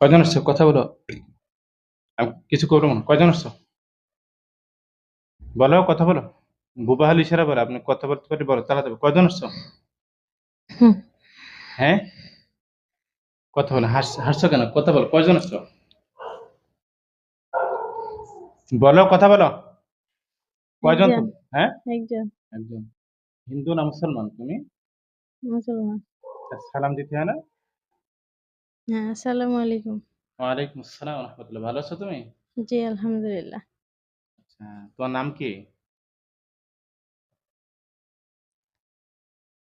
কয়জন আসছো? কথা বলো। আমি কিছু করব না কয়জন আসছো? বলো কথা বলো। বুবা হাল ইশারা বলো আপনি কথা বলতে পারি বলো তাড়াতাড়ি কয়জন আসছো? হ্যাঁ? কথা বলো হাস হাসছো কেন? কথা বলো কয়জন আসছো? বলো কথা বলো। কয়জন। হ্যাঁ? একজন। একজন। হিন্দু না মুসলমান তুমি? মুসলমান। সালাম দিতে হয় না? হ্যাঁ আসসালামু আলাইকুম। ওয়ালাইকুম আসসালাম রহমতুল্লাহ। ভালো আছো তুমি? জি আলহামদুলিল্লাহ। আচ্ছা তোমার নাম কি?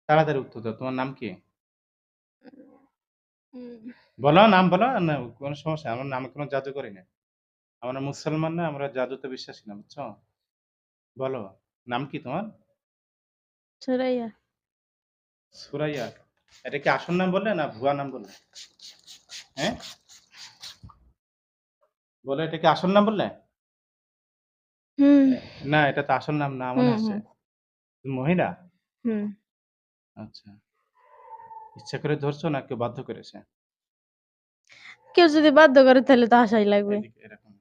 তাড়াতাড়ি উত্তর দাও তোমার নাম কি? বলো নাম বলো না কোনো সমস্যা আমার নামে কোনো জাদু করি না আমরা মুসলমান না আমরা জাদুতে বিশ্বাসী না বুঝছ? বলো নাম কি তোমার? সুরাইয়া। সুরাইয়া। এটা কি আসল নাম বললে না ভুয়া নাম বললে? হ্যাঁ? বলে এটা কি আসল নাম বললে? না এটা তো আসল নাম না মনে হচ্ছে। মহিলা? আচ্ছা। ইচ্ছা করে ধরছো না কেউ বাধ্য করেছে? কেউ যদি বাধ্য করে তাহলে তো আশাই লাগবে। এরকম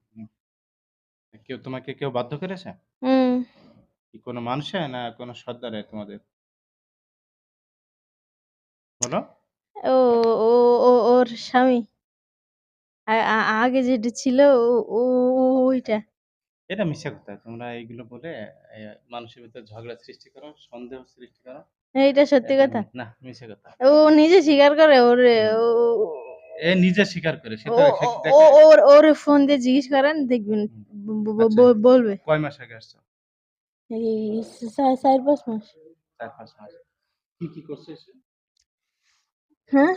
কেউ তোমাকে কেউ বাধ্য করেছে? কি কোনো মানুষে না কোনো সর্দারে তোমাদের? বলো। ও ও ও ওর স্বামী। আ- আ- আগে যেটা ছিল ও- ওইটা। এটা মিথ্যা কথা। তোমরা এইগুলো বলে এ, মানুষের ভিতরে ঝগড়া সৃষ্টি করো সন্দেহ সৃষ্টি করো। এইটা সত্যি এটা কথা? না মিথ্যা কথা। ও নিজে স্বীকার করে ওরে ও- এ নিজে স্বীকার করে সেটা ও- সে ও- দেখে? ও- ওর ওর ফোন দিয়ে জিজ্ঞেস করেন দেখবেন ব- ব- আচ্ছা। ব- বলবে। কয় মাস আগে আসছো? এই চার চার পাঁচ মাস। চার পাঁচ মাস। কি কি করছ? হ্যাঁ?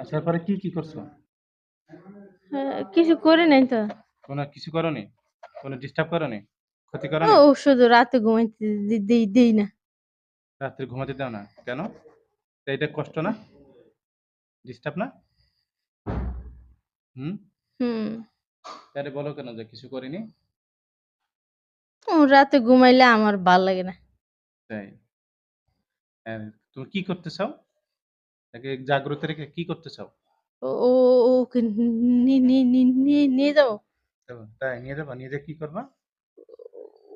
আসার পরে কি কি করছ? হ্যাঁ, কিছু করে নাই তো। কোনো কিছু করনি? কোনো ডিস্টার্ব করনি? ক্ষতি করো ও শুধু রাতে ঘুমাইতে দেই দেই না। রাত্রে ঘুমাতে দাও না। কেন? তো এটা কষ্ট না? ডিস্টার্ব না? হুম? হুম। তাহলে বলো কেন যে কিছু করিনি? ও রাতে ঘুমাইলে আমার ভালো লাগে না। তাই। তুমি কি করতে চাও? তাকে জাগ্রত রেখে কি করতে চাও? ও- ওকে নি- নি- নি- নি- নিয়ে যাব? তাই নিয়ে যাবা নিয়ে কি করবা?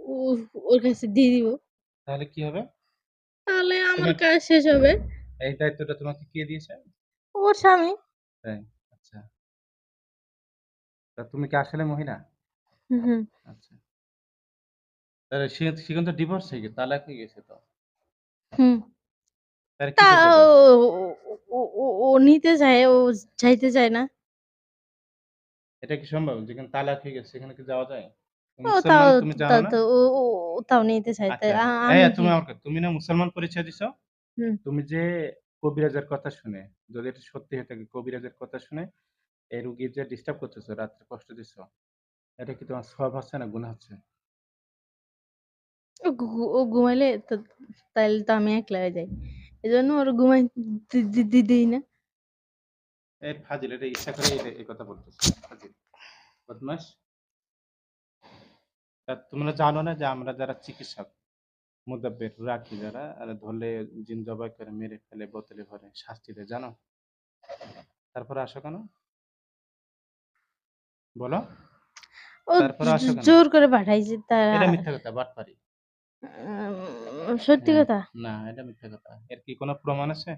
ও- ওর কাছে দিয়ে দিব। তাহলে কি হবে? তাহলে আমার কাজ শেষ হবে। এই দায়িত্বটা তোমাকে কে দিয়েছে? ওর স্বামী। তাই আচ্ছা। তা তুমি কি আসলে মহিলা? হুম, হুম। আচ্ছা। তাহলে সে সেখানে তো ডিভোর্স হয়ে গেছে তালাক হয়ে গেছে তো? হুম। তা ও- ও- ও- ও নিতে চায় ও যাইতে চায় না। এটা কি সম্ভব যেখানে তালাক হয়ে গেছে সেখানে কি যাওয়া যায়? ও মুসলমান তাও তুমি জানো তাও না? তো ও ও- ও তাও নিতে চায় তাই আচ্ছা আ- এই আমি তুমি কি- আমাকে তুমি না মুসলমান পরিচয় দিছো? হুম। তুমি যে কবিরাজের কথা শুনে যদি এটা সত্যি হয়ে থাকে কবিরাজের কথা শুনে এই রুগীর যে ডিস্টার্ব করতেছো রাত্রে কষ্ট দিছো এটা কি তোমার সব হচ্ছে না গুণ হচ্ছে? ও ঘু- ও ঘুমাইলে তো তাইলে তো আমি একলা হয়ে যাই। এই জন্য ওর ঘুমাই দিই না। এই ফাজিল এটা ইচ্ছা করে এই- কথা বলতেছে ফাজিল। বদমাস তা তোমরা জানো না যে আমরা যারা চিকিৎসক মুদাব্বের রাখি যারা আর ধরলে জিন জবাই করে মেরে ফেলে বোতলে ভরে শাস্তি দেয় জানো? তারপরে আসো কেন? বলো। তারপরে আসো কেন? জোর করে পাঠাইছে তা এটা মিথ্যা কথা বাটপারি। সত্যি হ্যাঁ। কথা? না এটা মিথ্যা কথা। এর কি কোনো প্রমাণ আছে?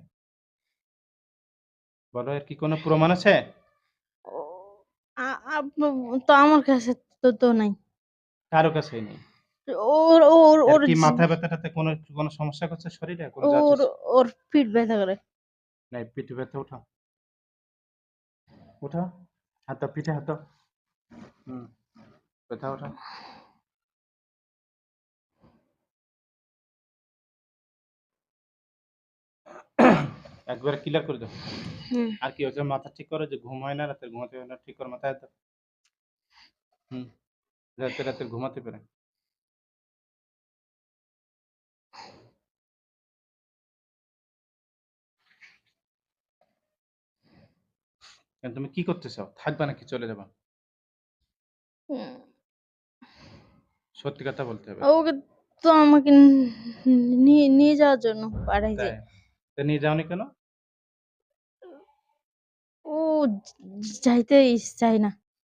বলো এর কি কোনো প্রমাণ আছে? তো আমার কাছে তো তো নাই। কারও কাছেই নেই। ওর ওর ওর কি মাথা ব্যথাটাতে কোনো কোনো সমস্যা করছে শরীরে কোনো ওর ওর পিঠ ব্যথা করে। নাই পিঠে ব্যথা উঠো। উঠো হাত পিঠে হাত। হুম ব্যথা উঠো। একবারে ক্লিয়ার করে দাও। আর কি হচ্ছে মাথা ঠিক করো যে ঘুম হয় না রাতে ঘুমাতে হয় না ঠিক করো মাথায় দাও। হুম রাতে রাতে ঘুমাতে পারে। তুমি কি করতে চাও? থাকবা নাকি চলে যাবা? হুম। সত্যি কথা বলতে হবে। ওকে তো আমাকে নিয়ে নিয়ে যাওয়ার জন্য পাঠাইছে তো নিয়ে যাওনি কেন ও যাইতে চায় না।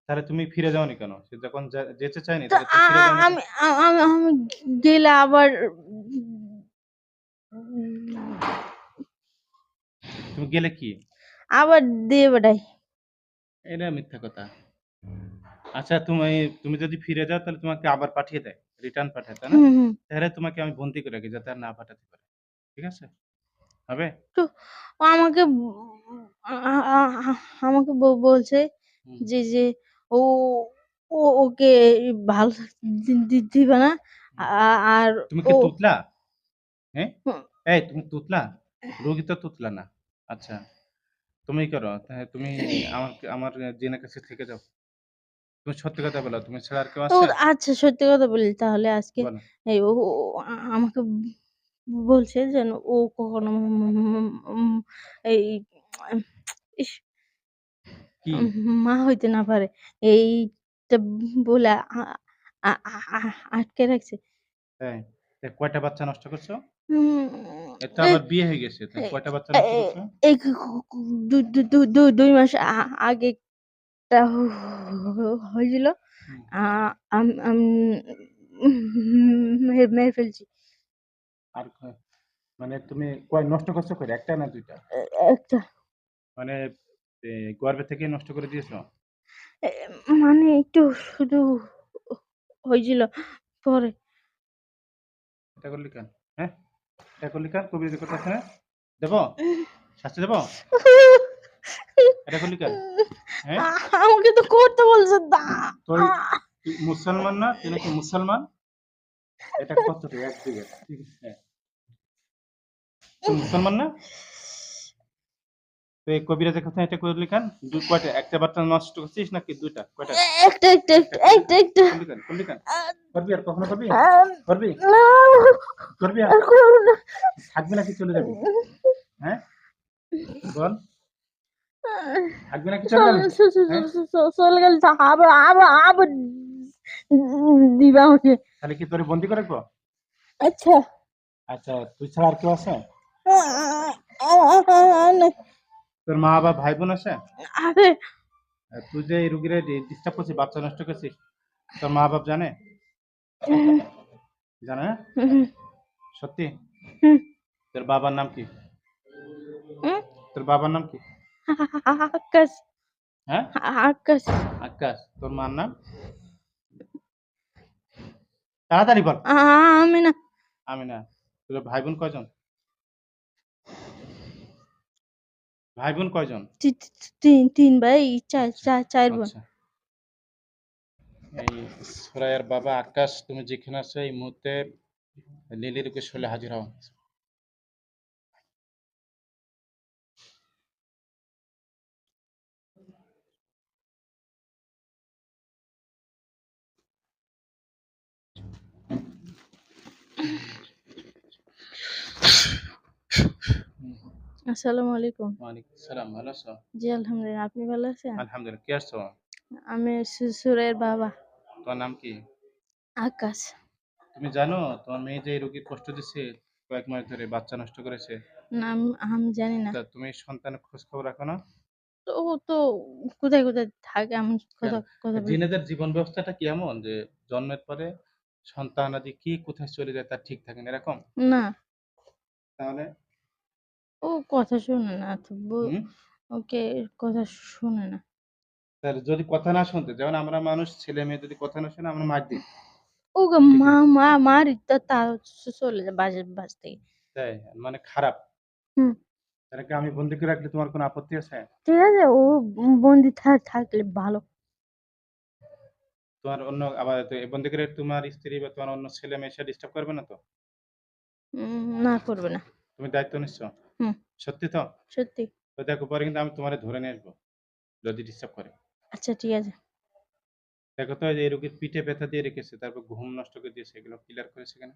তাহলে তুমি ফিরে যাওনি কেন? সে যখন যা যেতে চায়নি তো তাহলে তুমি ফিরে যাওনি আমি আ আমি আমি গেলে আবার তুমি গেলে কি? আবার দিয়ে বেড়ায়। এটা মিথ্যা কথা। আচ্ছা তুমি তুমি যদি ফিরে যাও তাহলে তোমাকে আবার পাঠিয়ে দেয়। রিটার্ন পাঠায়, তাই না? হুম, হুম। তাহলে তোমাকে আমি বন্দি করে রাখি যাতে আর না পাঠাতে পারে। ঠিক আছে? হবে? তো ও আমাকে আমাকে বলছে যে যে ও ও ওকে ভালো দিবে না। আর তুমি কি তুতলা? হ্যাঁ? এই তুমি তুতলা? রোগী তো তুতলা না। আচ্ছা। তুমি করো। তুমি আমাকে আমার জেনে কাছে থেকে যাও। তুমি সত্যি কথা বলো। তুমি ছাড়া আর কেউ আছে? আচ্ছা সত্যি কথা বলি তাহলে আজকে এই ও আমাকে বলছে যেন ও কখনো এই ইস কি? মা হইতে না পারে। এইটা বলে আ আ আ আ আটকে রাখছে। তাই? তা কয়টা বাচ্চা নষ্ট করছ? উম এর আবার বিয়ে হয়ে গেছে। তা এ কয়টা বাচ্চা নষ্ট করছ? এই দু দু দু দু ২ মাস আ আগে একটা হয়েছিল। হুম। আ আম আম মেরে মেরে ফেলছি। আর মানে তুমি কয় নষ্ট করছ কয়টা? ১ টা না দুইটা একটা মানে এ গর্ভে থেকেই নষ্ট করে দিয়েছ? মানে একটু শুধু হয়েছিল পরে। এটা করলি কেন? হ্যাঁ? এটা করলি কেন? কবিরাজি করতেছে না? দেবো? শাস্তি দেবো? এটা করলি কেন? হ্যাঁ? আমাকে তো করতে বলছে দা তুই মুসলমান না? তুই নাকি মুসলমান? এটা কতটুকু? ১ বিঘা। ঠিক আছে। মুসলমান না? তো এই কবিরাজের কথা এটা করলি কেন? দু কয়টা? একটা বাচ্চা নষ্ট করছিস নাকি ২ টা? কয়টা? একটা একটা একটা একটা একটা করলি কেন? করলি কেন? করবি আর কখনো করবি? করবি? করবি আর? থাকবি নাকি চলে যাবি? হ্যাঁ? বল। থাকবি নাকি চলে যাবি? হ্যাঁ? চলে গেলে তো আবার আবার আবার দিবা আমাকে তাহলে কি তোরে বন্দি করে রাখব? আচ্ছা আচ্ছা তুই ছাড়া আর কেউ আছে? তোর মা বা ভাই বোন আছে? আরে তুই যে এই রুগীরে ডিস্টার্ব করছিস, বাচ্চা নষ্ট করছিস, তোর মা বাপ জানে? জানে না? সত্যি? তোর বাবার নাম কি? তোর বাবার নাম কি? আকাশ হ্যাঁ? আকাশ আকাশ। তোর মার নাম? তাড়াতাড়ি বল। আমি না আমি তোর ভাই বোন কয়জন? ভাই বোন কয়জন? তিন তিন ভাই চার চার চার বোন আচ্ছা। এই সুরাইয়ার বাবা আকাশ তুমি যেখানে আছো এই মুহূর্তে লিলির গোসলে হাজির হও। আসসালামু আলাইকুম ওয়ালাইকুম সালাম। ভালো আছো? জি আলহামদুলিল্লাহ আপনি ভালো আছেন আলহামদুলিল্লাহ। কে আসছো? আমি সুরের বাবা তোমার নাম কি? আকাশ তুমি জানো তোমার মেয়ে যে রোগীর কষ্ট দিচ্ছে কয়েক মাস ধরে বাচ্চা নষ্ট করেছে না আমি জানি না তুমি সন্তানের খোঁজ খবর রাখো না তো ও তো কোথায় কোথায় থাকে আমি কথা কথা জিনেদের জীবন ব্যবস্থাটা কি এমন যে জন্মের পরে সন্তান আদি কি কোথায় চলে যায় তার ঠিক থাকে না এরকম না তাহলে ও কথা শোনে না তো ব- হুম? ওকে কথা শোনে না। তাহলে যদি কথা না শুনতে যেমন আমরা মানুষ ছেলে মেয়ে যদি কথা না শুনে আমরা মার দিই। ঠিক মা মা মারি তা তা চলে যায় বাজে বাজ থেকে। তাই মানে খারাপ। হুম। তাহলে আমি বন্দি করে রাখলে তোমার কোনো আপত্তি আছে? ঠিক আছে ও বন্দি থাক থাকলে ভালো। তোমার অন্য আবার তো এই বন্দি করে তোমার স্ত্রী বা তোমার অন্য ছেলে মেয়ে সে ডিস্টার্ব করবে না তো? উম, না করবে না। তুমি দায়িত্ব নিচ্ছ? হুম। সত্যি তো? সত্যি। তো দেখো পরে কিন্তু আমি তোমারে ধরে নিয়ে আসব যদি ডিস্টার্ব করে। আচ্ছা ঠিক আছে। দেখো তো এই রোগীর পিঠে ব্যথা দিয়ে রেখেছে তারপর ঘুম নষ্ট করে দিয়েছে এগুলো ক্লিয়ার করেছে কেন?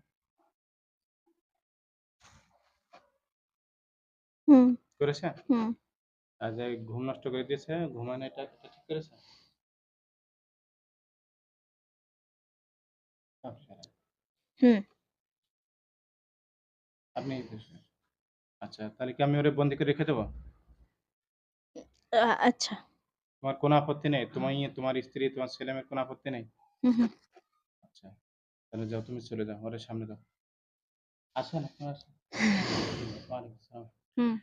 হুম। করেছে? হুম। আর যে ঘুম নষ্ট করে দিয়েছে ঘুমানো এটা এটা ঠিক করেছে। হুম। আপনি আচ্ছা তাহলে কি আমি ওরে বন্দি করে রেখে দেবো? আ- আচ্ছা। তোমার কোনো আপত্তি নেই? তোমার তোমার স্ত্রী তোমার ছেলে মেয়ের কোনো আপত্তি নেই? হুম হুম। আচ্ছা তাহলে যাও তুমি চলে যাও ওরে সামনে দাও। আসেন আপনার আসেন ওয়ালাইকুম আসসালাম। হুম।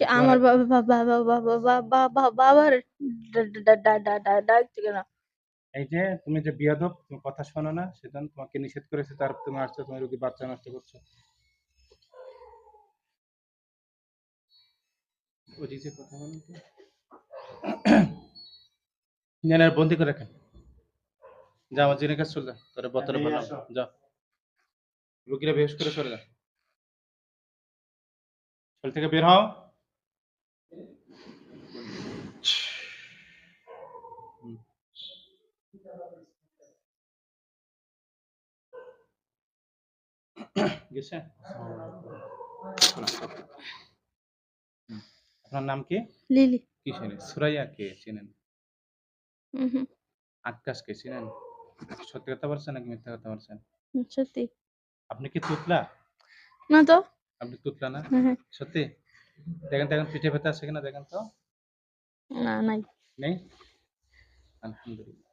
কি আমার বাবা বাবা বাবা বাবা বাবা বাবার ডা- ডা- ডা- ডা- ডা- ডাকছে কেন? এই যে তুমি যে বিয়াদব তুমি কথা শোনো না সেজন্য তোমাকে নিষেধ করেছে তার তুমি আসছো তুমি রোগী বাচ্চা নষ্ট করছ। যে কথা বলেন তো নেন আর বন্দি করে রাখেন যা আমার জেনে কাছে চলে যা তোর ভরলাম আসো। যা রুগীরা বেশ করে চলে যা শরীর থেকে বের হও। গেছে। আপনার নাম কি? লিলি। কি চেনেন? সুরাইয়া কে চেনেন? আকাশ কে চেনেন? সত্যি কথা বলছেন নাকি মিথ্যা কথা বলছেন? সত্যি। আপনি কি তুতলা? না তো। আপনি তুতলা না? হ্যাঁ হ্যাঁ। সত্যি? দেখেন দেখেন পিঠে ব্যথা আছে কিনা দেখেন তো? না নাই। নেই? আলহামদুলিল্লাহ।